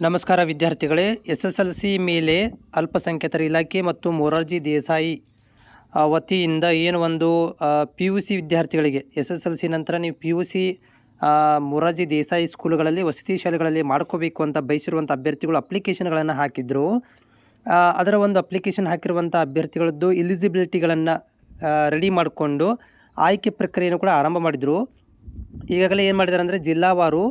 ನಮಸ್ಕಾರ ವಿದ್ಯಾರ್ಥಿಗಳೇ S S L C ಮೇಲೆ ಅಲ್ಪಸಂಖ್ಯಾತರ ಇಲಾಖೆ ಮತ್ತು ಮೊರಾರ್ಜಿ ದೇಸಾಯಿ ವತಿಯಿಂದ ಏನು ಒಂದು ಪಿ ಯು ಸಿ ವಿದ್ಯಾರ್ಥಿಗಳಿಗೆ ಎಸ್ ಎಸ್ ಎಲ್ ಸಿ ನಂತರ ನೀವು P U C Morarji Desai ಸ್ಕೂಲ್ಗಳಲ್ಲಿ, ವಸತಿ ಶಾಲೆಗಳಲ್ಲಿ ಮಾಡ್ಕೋಬೇಕು ಅಂತ ಬಯಸಿರುವಂಥ ಅಭ್ಯರ್ಥಿಗಳು ಅಪ್ಲಿಕೇಶನ್ಗಳನ್ನು ಹಾಕಿದ್ರು. ಅದರ ಒಂದು ಅಪ್ಲಿಕೇಶನ್ ಹಾಕಿರುವಂಥ ಅಭ್ಯರ್ಥಿಗಳದ್ದು ಎಲಿಜಿಬಿಲಿಟಿಗಳನ್ನು ರೆಡಿ ಮಾಡಿಕೊಂಡು ಆಯ್ಕೆ ಪ್ರಕ್ರಿಯೆಯನ್ನು ಕೂಡ ಆರಂಭ ಮಾಡಿದರು. ಈಗಾಗಲೇ ಏನು ಮಾಡಿದ್ದಾರೆ ಅಂದರೆ ಜಿಲ್ಲಾವಾರು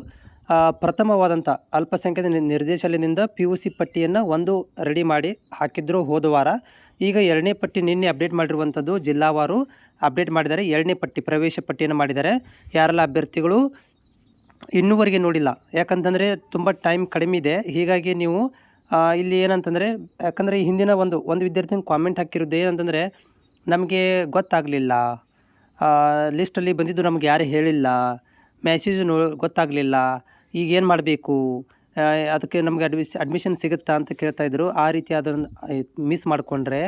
ಪ್ರಥಮವಾದಂಥ ಅಲ್ಪಸಂಖ್ಯಾತ ನಿ- ನಿರ್ದೇಶಾಲಯದಿಂದ ಪಿ ಯು ಸಿ ಪಟ್ಟಿಯನ್ನು ಒಂದು ರೆಡಿ ಮಾಡಿ ಹಾಕಿದ್ರು ಹೋದ ವಾರ. ಈಗ ಎರಡನೇ ಪಟ್ಟಿ ನಿನ್ನೆ ಅಪ್ಡೇಟ್ ಮಾಡಿರುವಂಥದ್ದು ಜಿಲ್ಲಾವಾರು ಅಪ್ಡೇಟ್ ಮಾಡಿದ್ದಾರೆ. ಎರಡನೇ ಪಟ್ಟಿ ಪ್ರವೇಶ ಪಟ್ಟಿಯನ್ನು ಮಾಡಿದ್ದಾರೆ. ಯಾರೆಲ್ಲ ಅಭ್ಯರ್ಥಿಗಳು ಇನ್ನೂವರೆಗೆ ನೋಡಿಲ್ಲ. ಯಾಕಂತಂದರೆ ತುಂಬ ಟೈಮ್ ಕಡಿಮೆ ಇದೆ. ಹೀಗಾಗಿ ನೀವು ಇಲ್ಲಿ ಏನಂತಂದರೆ, ಯಾಕಂದರೆ ಹಿಂದಿನ ಒಂದು ಒಂದು ವಿದ್ಯಾರ್ಥಿ ಕಾಮೆಂಟ್ ಹಾಕಿರೋದು ಏನಂತಂದರೆ, ನಮಗೆ ಗೊತ್ತಾಗಲಿಲ್ಲ. ಲಿಸ್ಟಲ್ಲಿ ಬಂದಿದ್ದು ನಮ್ಗೆ ಯಾರು ಹೇಳಿಲ್ಲ. ಮೆಸೇಜ್ ನೋ, ಗೊತ್ತಾಗಲಿಲ್ಲ. ಈಗ ಏನು ಮಾಡಬೇಕು? ಅದಕ್ಕೆ ನಮಗೆ ಅಡ್ಮಿಸ್ ಅಡ್ಮಿಷನ್ ಸಿಗುತ್ತಾ ಅಂತ ಕೇಳ್ತಾ ಇದ್ದರು ಆ ರೀತಿ ಅದನ್ನು ಮಿಸ್ ಮಾಡಿಕೊಂಡ್ರೆ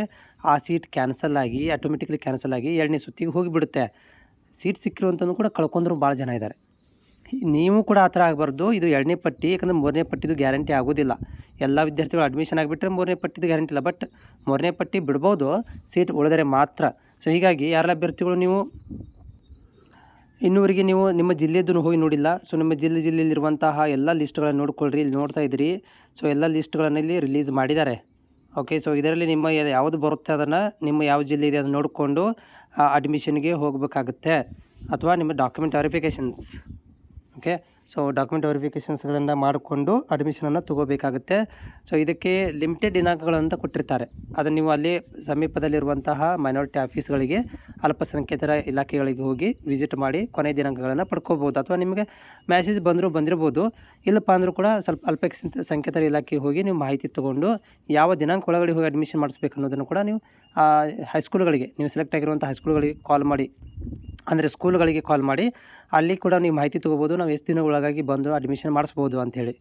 ಆ ಸೀಟ್ ಕ್ಯಾನ್ಸಲ್ ಆಗಿ ಆಟೋಮೆಟಿಕ್ಲಿ ಕ್ಯಾನ್ಸಲ್ ಆಗಿ ಎರಡನೇ ಸುತ್ತಿಗೆ ಹೋಗಿಬಿಡುತ್ತೆ. ಸೀಟ್ ಸಿಕ್ಕಿರುವಂಥದ್ದು ಕೂಡ ಕಳ್ಕೊಂಡ್ರು ಭಾಳ ಜನ ಇದ್ದಾರೆ ನೀವು ಕೂಡ ಆ ಥರ ಆಗಬಾರ್ದು. ಇದು ಎರಡನೇ ಪಟ್ಟಿ, ಯಾಕಂದರೆ ಮೂರನೇ ಪಟ್ಟಿದು ಗ್ಯಾರಂಟಿ ಆಗೋದಿಲ್ಲ. ಎಲ್ಲ ವಿದ್ಯಾರ್ಥಿಗಳು ಅಡ್ಮಿಷನ್ ಆಗಿಬಿಟ್ರೆ ಮೂರನೇ ಪಟ್ಟಿದು ಗ್ಯಾರಂಟಿ ಇಲ್ಲ. ಬಟ್ ಮೂರನೇ ಪಟ್ಟಿ ಬಿಡ್ಬೋದು ಸೀಟ್ ಉಳಿದರೆ ಮಾತ್ರ. ಸೊ ಹೀಗಾಗಿ ಯಾರೆಲ್ಲ ಅಭ್ಯರ್ಥಿಗಳು ನೀವು ಇನ್ನೂವರೆಗೆ ನೀವು ನಿಮ್ಮ ಜಿಲ್ಲೆದೂ ಹೋಗಿ ನೋಡಿಲ್ಲ ಸೊ ನಿಮ್ಮ ಜಿಲ್ಲೆ ಜಿಲ್ಲೆಯಲ್ಲಿರುವಂತಹ ಎಲ್ಲ ಲಿಸ್ಟ್ಗಳನ್ನು ನೋಡ್ಕೊಳ್ರಿ ಇಲ್ಲಿ ನೋಡ್ತಾ ಇದ್ದೀರಿ. ಸೊ ಎಲ್ಲ ಲಿಸ್ಟ್ಗಳನ್ನು ಇಲ್ಲಿ ರಿಲೀಸ್ ಮಾಡಿದ್ದಾರೆ. ಓಕೆ ಸೊ ಇದರಲ್ಲಿ ನಿಮ್ಮ ಯಾವುದು ಬರುತ್ತೆ ಅದನ್ನು ನಿಮ್ಮ ಯಾವ ಜಿಲ್ಲೆ ಇದೆ ಅದನ್ನು ನೋಡಿಕೊಂಡು ಅಡ್ಮಿಷನ್ಗೆ ಹೋಗಬೇಕಾಗುತ್ತೆ ಅಥವಾ ನಿಮ್ಮ document verifications okay so document ವೆರಿಫಿಕೇಷನ್ಸ್ಗಳನ್ನು ಮಾಡಿಕೊಂಡು ಅಡ್ಮಿಷನನ್ನು ತೊಗೋಬೇಕಾಗುತ್ತೆ. ಸೊ ಇದಕ್ಕೆ ಲಿಮಿಟೆಡ್ ದಿನಾಂಕಗಳಂತ ಕೊಟ್ಟಿರ್ತಾರೆ. ಅದನ್ನು ನೀವು ಅಲ್ಲಿ ಸಮೀಪದಲ್ಲಿರುವಂತಹ ಮೈನಾರಿಟಿ ಆಫೀಸ್ಗಳಿಗೆ ಅಲ್ಪಸಂಖ್ಯಾತರ ಇಲಾಖೆಗಳಿಗೆ ಹೋಗಿ ವಿಸಿಟ್ ಮಾಡಿ ಕೊನೆ ದಿನಾಂಕಗಳನ್ನು ಪಡ್ಕೋಬೋದು ಅಥವಾ ನಿಮಗೆ ಮ್ಯಾಸೇಜ್ ಬಂದರೂ ಬಂದಿರ್ಬೋದು. ಇಲ್ಲಪ್ಪ ಅಂದರೂ ಕೂಡ ಸ್ವಲ್ಪ ಅಲ್ಪಸಂಖ್ಯಾತ ಸಂಖ್ಯಾತರ ಇಲಾಖೆಗೆ ಹೋಗಿ ನೀವು ಮಾಹಿತಿ ತೊಗೊಂಡು ಯಾವ ದಿನಾಂಕ ಒಳಗಡೆ ಹೋಗಿ ಅಡ್ಮಿಷನ್ ಮಾಡಿಸ್ಬೇಕು ಅನ್ನೋದನ್ನು ಕೂಡ ನೀವು ಹೈಸ್ಕೂಲ್ಗಳಿಗೆ ನೀವು ಸೆಲೆಕ್ಟ್ ಆಗಿರುವಂಥ ಹೈಸ್ಕೂಲ್ಗಳಿಗೆ ಕಾಲ್ ಮಾಡಿ. ಅಂದರೆ ಸ್ಕೂಲ್ಗಳಿಗೆ ಕಾಲ್ ಮಾಡಿ. ಅಲ್ಲಿ ಕೂಡ ನೀವು ಮಾಹಿತಿ ತೊಗೋಬೋದು ನಾವು ಎಷ್ಟು ದಿನ ಒಳಗಾಗಿ ಬಂದು ಅಡ್ಮಿಷನ್ ಮಾಡಿಸ್ಬೋದು ಅಂಥೇಳಿ